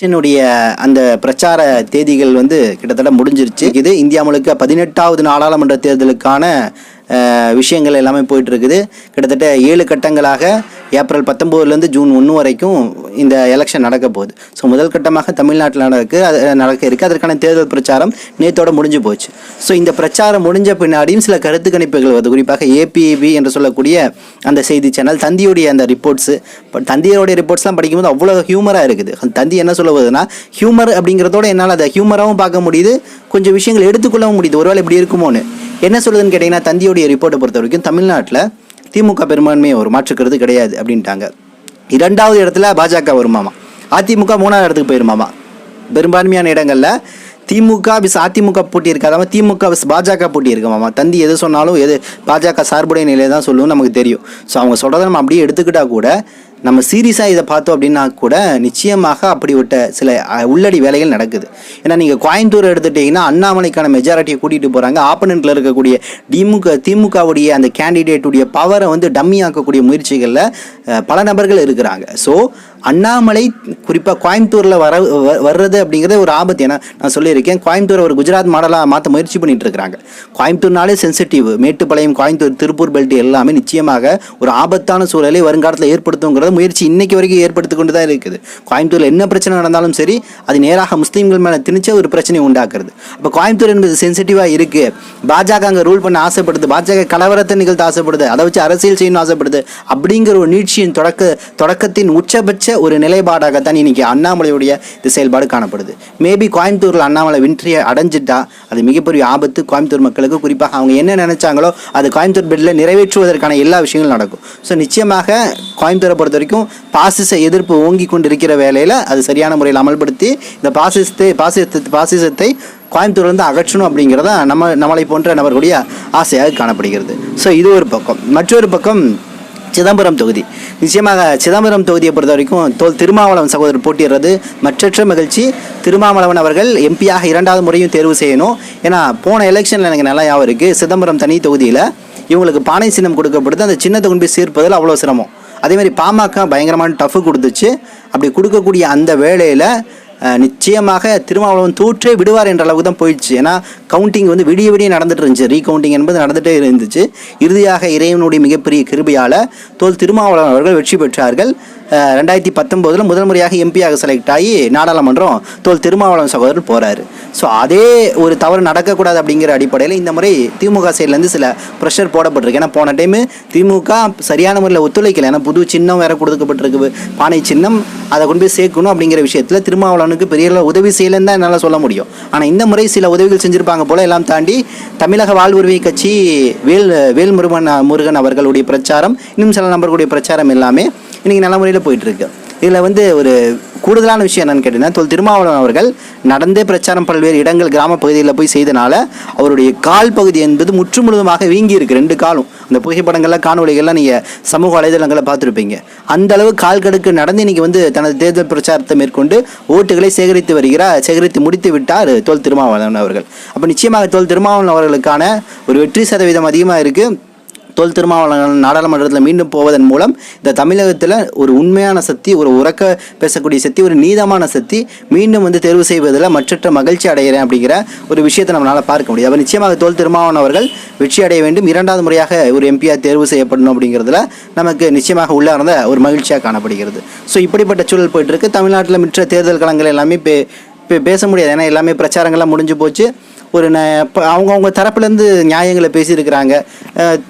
எலெக்ஷனுடைய அந்த பிரச்சார தேதிகள் வந்து கிட்டத்தட்ட முடிஞ்சிருச்சு. இது இந்தியா முழுக்க பதினெட்டாவது நாடாளுமன்ற தேர்தலுக்கான விஷயங்கள் எல்லாமே போயிட்டு இருக்குது. கிட்டத்தட்ட ஏழு கட்டங்களாக ஏப்ரல் பத்தொம்போதுலேருந்து ஜூன் ஒன்று வரைக்கும் இந்த எலெக்ஷன் நடக்க போகுது. ஸோ முதல் கட்டமாக தமிழ்நாட்டில் நடக்கு அது நடக்க இருக்குது அதற்கான தேர்தல் பிரச்சாரம் நேத்தோட முடிஞ்சு போச்சு. ஸோ இந்த பிரச்சாரம் முடிஞ்ச பின்னாடியும் சில கருத்து கணிப்புகள் வருது. குறிப்பாக ஏபிஏபி என்று சொல்லக்கூடிய அந்த செய்தி சேனல் தந்தியுடைய அந்த ரிப்போர்ட்ஸு பட் தந்தியோடைய ரிப்போர்ட்ஸ்லாம் படிக்கும்போது அவ்வளோ ஹியூமராக இருக்குது. அந்த தந்தி என்ன சொல்ல போகுதுன்னா ஹியூமர் அப்படிங்கிறதோட என்னால் அதை ஹியூமராகவும் பார்க்க முடியுது. கொஞ்சம் விஷயங்கள் எடுத்துக்கொள்ளவும் முடியுது. ஒருவேளை இப்படி இருக்குமோன்னு. என்ன சொல்லுதுன்னு கேட்டிங்கன்னா தந்தியோடைய ரிப்போர்ட்டை பொறுத்த வரைக்கும் தமிழ்நாட்டில் திமுக பெரும்பான்மையை ஒரு மாற்றுக்கிறது கிடையாது அப்படின்ட்டாங்க. இரண்டாவது இடத்துல பாஜக வருமாமா? அதிமுக மூணாவது இடத்துக்கு போயிருமாமா? பெரும்பான்மையான இடங்களில் திமுக விஸ் அதிமுக போட்டி இருக்காதாம? திமுக விஸ் பாஜக போட்டி இருக்குமாமா? தந்தி எது சொன்னாலும் எது பாஜக சார்புடைய நிலையை தான் சொல்லுவோம் நமக்கு தெரியும். ஸோ அவங்க சொல்கிறத நம்ம அப்படியே எடுத்துக்கிட்டால் கூட நம்ம சீரியஸாக இதை பார்த்தோம் அப்படின்னா கூட நிச்சயமாக அப்படிப்பட்ட சில உள்ளடி வேலைகள் நடக்குது. ஏன்னா நீங்கள் கோயம்புத்தூர் எடுத்துட்டிங்கன்னா அண்ணாமலைக்கான மெஜாரிட்டியை கூட்டிகிட்டு போகிறாங்க ஆப்பனண்ட்டில் இருக்கக்கூடிய திமுக திமுகவுடைய அந்த கேண்டிடேட்டுடைய பவரை வந்து டம்மி ஆக்கக்கூடிய முயற்சிகளில் பல நபர்கள் இருக்கிறாங்க. ஸோ அண்ணாமலை குறிப்பாக கோயம்புத்தூரில் வர வ- வர்றது அப்படிங்கிறது ஒரு ஆபத்து. ஏன்னா நான் சொல்லியிருக்கேன் கோயம்புத்தூர் ஒரு குஜராத் மாடலாக மாற்ற முயற்சி பண்ணிட்டு இருக்கிறாங்க. கோயம்புத்தூர்னாலே சென்சிட்டிவ் மேட்டுப்பாளையம் கோயம்புத்தூர் திருப்பூர் பெல்ட் எல்லாமே நிச்சயமாக ஒரு ஆபத்தான சூழலை வருங்காலத்தில் ஏற்படுத்துங்கிறது முயற்சி இன்னைக்கு வரைக்கும் ஏற்படுத்தி கொண்டு தான் இருக்குது. கோயம்புத்தூரில் என்ன பிரச்சனை நடந்தாலும் சரி அது நேராக முஸ்லீம்கள் மேலே திணிச்ச ஒரு பிரச்சனை உண்டாக்குறது. அப்போ கோயம்புத்தூர் என்பது சென்சிட்டிவாக இருக்குது பாஜக அங்கே ரூல் பண்ண ஆசைப்படுது. பாஜக கலவரத்தை நிகழ்த்த ஆசைப்படுது. அதை வச்சு அரசியல் செய்யணும்னு ஆசைப்படுது. அப்படிங்கிற ஒரு நீட்சியின் தொடக்க தொடக்கத்தின் உச்சபட்ச ஒரு நிலைப்பாடாகத்தான் இன்னைக்கு அண்ணாமலையுடைய இந்த செயல்பாடு காணப்படுது. மேபி கோயம்புத்தூரில் அண்ணாமலை வெற்றியை அடைஞ்சிட்டா அது மிகப்பெரிய ஆபத்து கோயம்புத்தூர் மக்களுக்கு. குறிப்பாக அவங்க என்ன நினைச்சாங்களோ அது கோயம்புத்தூர் பெட்டில் நிறைவேற்றுவதற்கான எல்லா விஷயங்களும் நடக்கும். ஸோ நிச்சயமாக கோயம்புத்தூரை பொறுத்த வரைக்கும் பாசிச எதிர்ப்பு ஓங்கி கொண்டு இருக்கிற வேலையில் அது சரியான முறையில் அமல்படுத்தி இந்த பாசிசத்தை பாசிசத்தை பாசிசத்தை கோயம்புத்தூர்லேருந்து அகற்றணும் அப்படிங்கிறத நம்ம நம்மளை போன்ற நபர்களுடைய ஆசையாக காணப்படுகிறது. ஸோ இது ஒரு பக்கம். மற்றொரு பக்கம் சிதம்பரம் தொகுதி. நிச்சயமாக சிதம்பரம் தொகுதியை பொறுத்த வரைக்கும் தோல் திருமாவளவன் சகோதரர் போட்டிடுறது மற்றற்ற மகிழ்ச்சி. திருமாவளவன் அவர்கள் எம்பியாக இரண்டாவது முறையும் தேர்வு செய்யணும். ஏன்னா போன எலெக்ஷனில் எனக்கு நல்லா யாவும் இருக்குது சிதம்பரம் தனி தொகுதியில் இவங்களுக்கு பானை சின்னம் கொடுக்கப்படுது. அந்த சின்னத்தை கொண்டு போய் சேர்ப்பதில் அவ்வளோ சிரமம். அதே மாதிரி பாமக பயங்கரமான டஃப் கொடுத்துச்சு. அப்படி கொடுக்கக்கூடிய அந்த வேலையில் நிச்சயமாக திருமாவளவன் தோற்றே விடுவார் என்ற அளவுக்கு தான் போயிடுச்சு. ஏன்னா கவுண்டிங் வந்து விடிய விடிய நடந்துட்டு இருந்துச்சு. ரீகவுண்டிங் என்பது நடந்துகிட்டே இருந்துச்சு. இறுதியாக இறைவனுடைய மிகப்பெரிய கிருபையால் தோல் திருமாவளவன் அவர்கள் வெற்றி பெற்றார்கள். ரெண்டாயிரத்தி பத்தொம்போதில் முதல் முறையாக எம்பியாக செலக்ட் ஆகி நாடாளுமன்றம் தோல் திருமாவளவன் சகோதரர் போகிறாரு ஸோ அதே ஒரு தவறு நடக்கக்கூடாது அப்படிங்கிற அடிப்படையில் இந்த முறை திமுக சைட்லேருந்து சில ப்ரெஷர் போடப்பட்டிருக்கு. ஏன்னா போன டைமு திமுக சரியான முறையில் ஒத்துழைக்கல. ஏன்னா புது சின்னம் வேறு கொடுக்கப்பட்டிருக்கு பானை சின்னம் அதை கொண்டு போய் சேர்க்கணும் அப்படிங்கிற விஷயத்தில் திருமாவளவனுக்கு பெரிய உதவி செய்யலைன்னு தான் என்னால் சொல்ல முடியும். ஆனால் இந்த முறை சில உதவிகள் செஞ்சுருப்பாங்க போல் எல்லாம் தாண்டி தமிழக வாழ்வுரிமை கட்சி வேல் வேல் முருகன் முருகன் அவர்களுடைய பிரச்சாரம் இன்னும் சில நபர்களுடைய பிரச்சாரம் எல்லாமே இன்றைக்கி நல்ல முறையில் போயிட்டுருக்கு இதில் வந்து ஒரு கூடுதலான விஷயம் என்னன்னு கேட்டீங்கன்னா தொல் திருமாவளவன் அவர்கள் நடந்தே பிரச்சாரம் பல்வேறு இடங்கள் கிராம பகுதியில் போய் செய்தனால அவருடைய கால் பகுதி என்பது முற்று முழுதுமாக வீங்கி இருக்கு ரெண்டு காலும். அந்த புகைப்படங்கள்லாம் காணொலிகள்லாம் நீங்கள் சமூக வலைதளங்களை பார்த்துருப்பீங்க. அந்த அளவு கால் கடுக்கு நடந்து இன்னைக்கு வந்து தனது தேர்தல் பிரச்சாரத்தை மேற்கொண்டு ஓட்டுகளை சேகரித்து வருகிறார் சேகரித்து முடித்து விட்டார் தோல் திருமாவளவன் அவர்கள். அப்போ நிச்சயமாக தோல் திருமாவளவன் அவர்களுக்கான ஒரு வெற்றி சதவீதம் அதிகமாக இருக்குது தொல் திருமாவளவன் நாடாளுமன்றத்தில் மீண்டும் போவதன் மூலம் இந்த தமிழகத்தில் ஒரு உண்மையான சக்தி ஒரு உறக்க பேசக்கூடிய சக்தி ஒரு நீதமான சக்தி மீண்டும் வந்து தேர்வு செய்வதில் மற்றற்ற மகிழ்ச்சி அடைகிறேன் அப்படிங்கிற ஒரு விஷயத்தை நம்மளால் பார்க்க முடியும். அப்போ நிச்சயமாக தோல் திருமாவளவன் அவர்கள் வெற்றி அடைய வேண்டும். இரண்டாவது முறையாக ஒரு எம்பியாக தேர்வு செய்யப்படணும் அப்படிங்கிறதுல நமக்கு நிச்சயமாக உள்ளார்ந்த ஒரு மகிழ்ச்சியாக காணப்படுகிறது. ஸோ இப்படிப்பட்ட சூழல் போயிட்டு இருக்கு. தமிழ்நாட்டில் மற்ற தேர்தல் களங்கள் எல்லாமே பே பே- பேச முடியாது. ஏன்னா எல்லாமே பிரச்சாரங்கள்லாம் முடிஞ்சு போச்சு. ஒரு ந அவங்கவுங்க தரப்புலேருந்து நியாயங்களை பேசியிருக்கிறாங்க.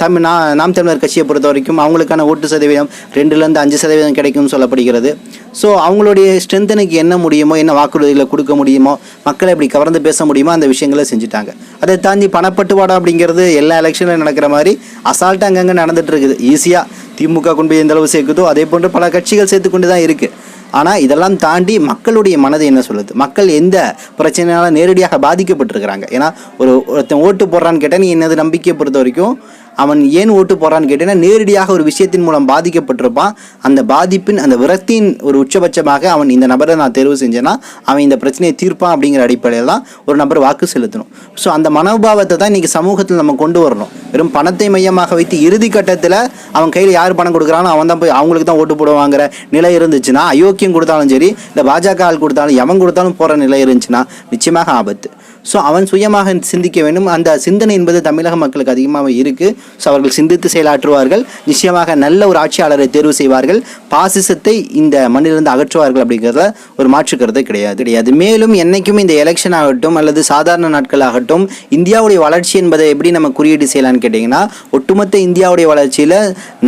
தமிழ் நா நாம் தமிழர் கட்சியை பொறுத்த வரைக்கும் அவங்களுக்கான ஓட்டு சதவீதம் ரெண்டுலேருந்து அஞ்சு சதவீதம் கிடைக்கும்னு சொல்லப்படுகிறது. ஸோ அவங்களுடைய ஸ்ட்ரென்த்தனுக்கு என்ன முடியுமோ என்ன வாக்குறுதிகளை கொடுக்க முடியுமோ மக்களை எப்படி கவர்ந்து பேச முடியுமோ அந்த விஷயங்களை செஞ்சுட்டாங்க. அதை தாண்டி பணப்பட்டுவாடா அப்படிங்கிறது எல்லா எலெக்ஷனில் நடக்கிற மாதிரி அசால்ட்டாக அங்கங்கே நடந்துகிட்டு இருக்குது. ஈஸியாக திமுக கொண்டு போய் எந்த அளவு சேர்க்குதோ அதே போன்று பல கட்சிகள் சேர்த்து கொண்டு தான் இருக்குது ஆனால் இதெல்லாம் தாண்டி மக்களுடைய மனது என்ன சொல்லுது? மக்கள் எந்த பிரச்சனையால நேரடியாக பாதிக்கப்பட்டிருக்கிறாங்க? ஏன்னா ஒரு ஒருத்தன் ஓட்டு போடுறான்னு கேட்டால் நீ என்னது நம்பிக்கையை பொறுத்த வரைக்கும் அவன் ஏன் ஓட்டு போகிறான்னு கேட்டீங்கன்னா நேரடியாக ஒரு விஷயத்தின் மூலம் பாதிக்கப்பட்டிருப்பான். அந்த பாதிப்பின் அந்த விரக்தியின் ஒரு உச்சபட்சமாக அவன் இந்த நபரை நான் தேர்வு செஞ்சேன்னா அவன் இந்த பிரச்சனையை தீர்ப்பான் அப்படிங்கிற அடிப்படையில் தான் ஒரு நபர் வாக்கு செலுத்தணும். ஸோ அந்த மனோபாவத்தை தான் இன்றைக்கி சமூகத்தில் நம்ம கொண்டு வரணும். வெறும் பணத்தை மையமாக வைத்து இறுதி கட்டத்தில் அவன் கையில் யார் பணம் கொடுக்குறானோ அவன் தான் போய் அவங்களுக்கு தான் ஓட்டு போடுவாங்கிற நிலை இருந்துச்சுன்னா அயோக்கியம் கொடுத்தாலும் சரி இல்லை பாஜக ஆள் கொடுத்தாலும் எவன் கொடுத்தாலும் போகிற நிலை இருந்துச்சுன்னா நிச்சயமாக ஆபத்து. ஸோ அவன் சுயமாக சிந்திக்க வேண்டும். அந்த சிந்தனை என்பது தமிழக மக்களுக்கு அதிகமாக இருக்குது ஸோ அவர்கள் சிந்தித்து செயலாற்றுவார்கள். நிச்சயமாக நல்ல ஒரு ஆட்சியாளரை தேர்வு செய்வார்கள். பாசிசத்தை இந்த மண்ணிலிருந்து அகற்றுவார்கள் அப்படிங்கிறத ஒரு மாற்றுக்கிறது கிடையாது. கிடையாது. மேலும் என்றைக்கும் இந்த எலெக்ஷன் ஆகட்டும் அல்லது சாதாரண நாட்கள் ஆகட்டும் இந்தியாவுடைய வளர்ச்சி என்பதை எப்படி நம்ம குறியீடு செய்யலாம்னு கேட்டிங்கன்னா ஒட்டுமொத்த இந்தியாவுடைய வளர்ச்சியில்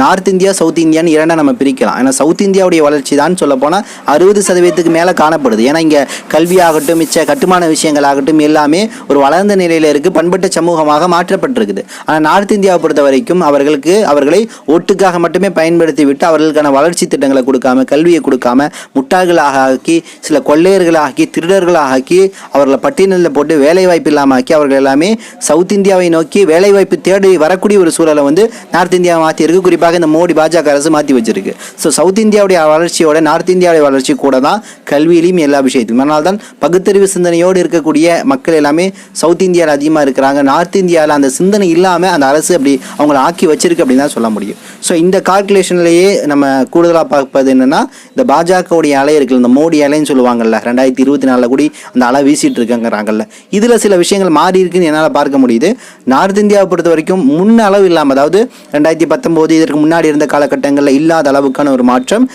நார்த் இந்தியா சவுத் இந்தியான்னு இரண்டாக நம்ம பிரிக்கலாம். ஏன்னா சவுத் இந்தியாவுடைய வளர்ச்சி தான் சொல்லப்போனால் அறுபது சதவீதத்துக்கு மேலே காணப்படுது. ஏன்னா இங்கே கல்வி ஆகட்டும் மிச்ச கட்டுமான விஷயங்கள் ஆகட்டும் எல்லாமே ஒரு வளர்ந்த நிலையில் இருக்குது பண்பட்ட சமூகமாக மாற்றப்பட்டிருக்குது. ஆனால் நார்த் இந்தியாவை பொறுத்த வரைக்கும் அவர்களுக்கு அவர்களை ஓட்டுக்காக மட்டுமே பயன்படுத்தி விட்டு அவர்களுக்கான வளர்ச்சி திட்டங்களை கொடுக்காம கல்வியை கொடுக்காம முட்டாள்களாக ஆக்கி சில கொள்ளையர்களாகி ஆக்கி திருடர்களாக ஆக்கி அவர்களை பட்டியலில் போட்டு வேலை வாய்ப்பு இல்லாமல் ஆக்கி அவர்கள் எல்லாமே சவுத் இந்தியாவை நோக்கி வேலை வாய்ப்பு தேடி வரக்கூடிய ஒரு சூழலை வந்து நார்த் இந்தியாவை மாற்றி இருக்கு. குறிப்பாக இந்த மோடி பாஜக அரசு மாற்றி வச்சிருக்கு. ஸோ சவுத் இந்தியாவுடைய வளர்ச்சியோட நார்த் இந்தியாவுடைய வளர்ச்சி கூட தான் கல்வியிலையும் எல்லா விஷயத்திலும். அதனால்தான் பகுத்தறிவு சிந்தனையோடு இருக்கக்கூடிய மக்கள் எல்லாமே சவுத் இந்தியாவில் அதிகமாக இருக்கிறாங்க. நார்த் இந்தியாவில் அந்த சிந்தனை இல்லாமல் அந்த அரசு அப்படி அவங்கள ஆக்கி வச்சிருக்கு அப்படின்னு தான் சொல்ல முடியும். ஸோ இந்த கால்குலேஷன்லேயே நம்ம கூடுதலாக பார்ப்பது என்னென்னா இந்த பாஜகவுடைய அலை இருக்குல்ல இந்த மோடி அலைன்னு சொல்லுவாங்கல்ல ரெண்டாயிரத்தி இருபத்தி நாலில் கூடி அந்த அலை வீசிட்டு இருக்காங்கிறாங்கல்ல. இதில் சில விஷயங்கள் மாறி இருக்குன்னு என்னால் பார்க்க முடியுது. நார்த் இந்தியாவை பொறுத்த வரைக்கும் முன்ன அளவு இல்லாமல் அதாவது ரெண்டாயிரத்தி பத்தொம்போது இதற்கு முன்னாடி இருந்த காலகட்டங்களில் இல்லாத அளவுக்கான ஒரு மாற்றம்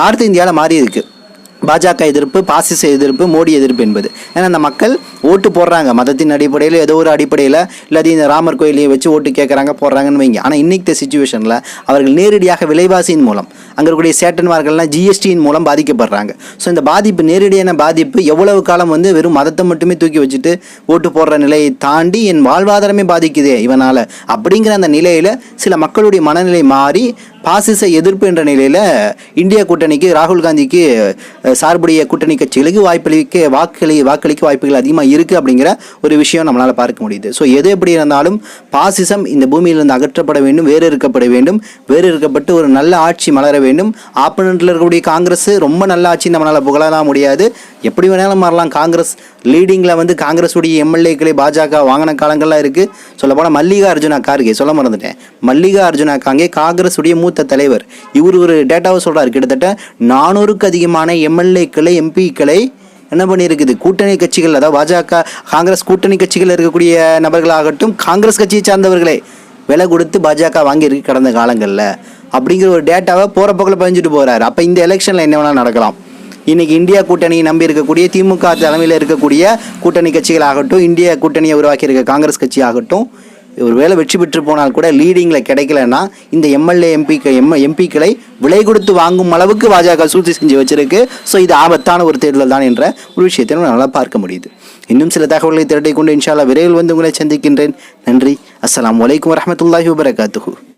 நார்த் இந்தியாவில் மாறி இருக்கு. பாஜக எதிர்ப்பு பாசிச எதிர்ப்பு மோடி எதிர்ப்பு என்பது. ஏன்னா அந்த மக்கள் ஓட்டு போடுறாங்க. மதத்தின் அடிப்படையில் ஏதோ ஒரு அடிப்படையில் இல்லாட்டி இந்த ராமர் கோயிலையும் வச்சு ஓட்டு கேட்குறாங்க போடுறாங்கன்னு வைங்க. ஆனால் இன்னைக்கு சுச்சுவேஷனில் அவர்கள் நேரடியாக விலைவாசியின் மூலம் அங்கே இருக்கக்கூடிய சேட்டன்மார்கள்லாம் ஜிஎஸ்டியின் மூலம் பாதிக்கப்படுறாங்க. ஸோ இந்த பாதிப்பு நேரடியான பாதிப்பு எவ்வளவு காலம் வந்து வெறும் மதத்தை மட்டுமே தூக்கி வச்சுட்டு ஓட்டு போடுற நிலையை தாண்டி என் வாழ்வாதாரமே பாதிக்குதே இவனால் அப்படிங்கிற அந்த நிலையில் சில மக்களுடைய மனநிலை மாறி பாசிச எதிர்ப்பு என்ற நிலையில் இந்தியா கூட்டணிக்கு ராகுல் காந்திக்கு சார்புடைய கூட்டணி கட்சிகளுக்கு வாய்ப்பளிக்க வாக்களி வாக்களிக்க வாய்ப்புகள் அதிகமாக இருக்குது அப்படிங்கிற ஒரு விஷயம் நம்மளால் பார்க்க முடியுது. ஸோ எது எப்படி இருந்தாலும் பாசிசம் இந்த பூமியிலிருந்து அகற்றப்பட வேண்டும் வேறு இருக்கப்பட வேண்டும் வேறு இருக்கப்பட்டு ஒரு நல்ல ஆட்சி மலர வேண்டும். ஆப்பனண்ட்டில் இருக்கக்கூடிய காங்கிரஸ் ரொம்ப நல்ல ஆட்சி நம்மளால் புகழலாம் முடியாது. எப்படி வேணாலும் மாறலாம். காங்கிரஸ் லீடிங்கில் வந்து காங்கிரஸுடைய எம்எல்ஏக்களை பாஜக வாங்கின காலங்கள்லாம் இருக்குது சொல்லப்போனால் மல்லிகா அர்ஜுனா கார்கே சொல்ல மறந்துட்டேன். மல்லிகா அர்ஜுனா காங்கே காங்கிரஸுடைய மூத்த தலைவர். இவர் ஒரு டேட்டாவை சொல்கிறார் கிட்டத்தட்ட நானூறுக்கு அதிகமான எம்எல்ஏக்களை எம்பிக்களை என்ன பண்ணியிருக்குது? கூட்டணி கட்சிகள் அதாவது பாஜக காங்கிரஸ் கூட்டணி கட்சிகள் இருக்கக்கூடிய நபர்களாகட்டும் காங்கிரஸ் கட்சியை சார்ந்தவர்களே விலை கொடுத்து பாஜக வாங்கியிருக்கு கடந்த காலங்களில். அப்படிங்கிற ஒரு டேட்டாவை போகிற பக்கத்தில் பதிஞ்சிட்டு போகிறாரு அப்போ இந்த எலெக்ஷனில் என்ன வேணால் நடக்கலாம். இன்றைக்கி இந்தியா கூட்டணியை நம்பி இருக்கக்கூடிய திமுக தலைமையில் இருக்கக்கூடிய கூட்டணி கட்சிகள் ஆகட்டும் இந்திய கூட்டணியை உருவாக்கியிருக்க காங்கிரஸ் கட்சி ஆகட்டும் ஒருவேளை வெற்றி பெற்று போனால் கூட லீடிங்கில் கிடைக்கலன்னா இந்த எம்எல்ஏ எம்பிக்கு எம் எம்பிக்களை விலை கொடுத்து வாங்கும் அளவுக்கு பாஜக சூழ்ச்சி செஞ்சு வச்சிருக்கு. ஸோ இது ஆபத்தான ஒரு தேர்தல் தான் என்ற ஒரு விஷயத்தை நம்ம நல்லா பார்க்க முடியுது. இன்னும் சில தகவல்களை திரட்டிக் கொண்டு இன்ஷால்லா விரைவில் வந்து உங்களை சந்திக்கின்றேன். நன்றி. அஸ்லாம் வலைக்கம் வரமத்துல்லாஹி வபரகாத்துஹு.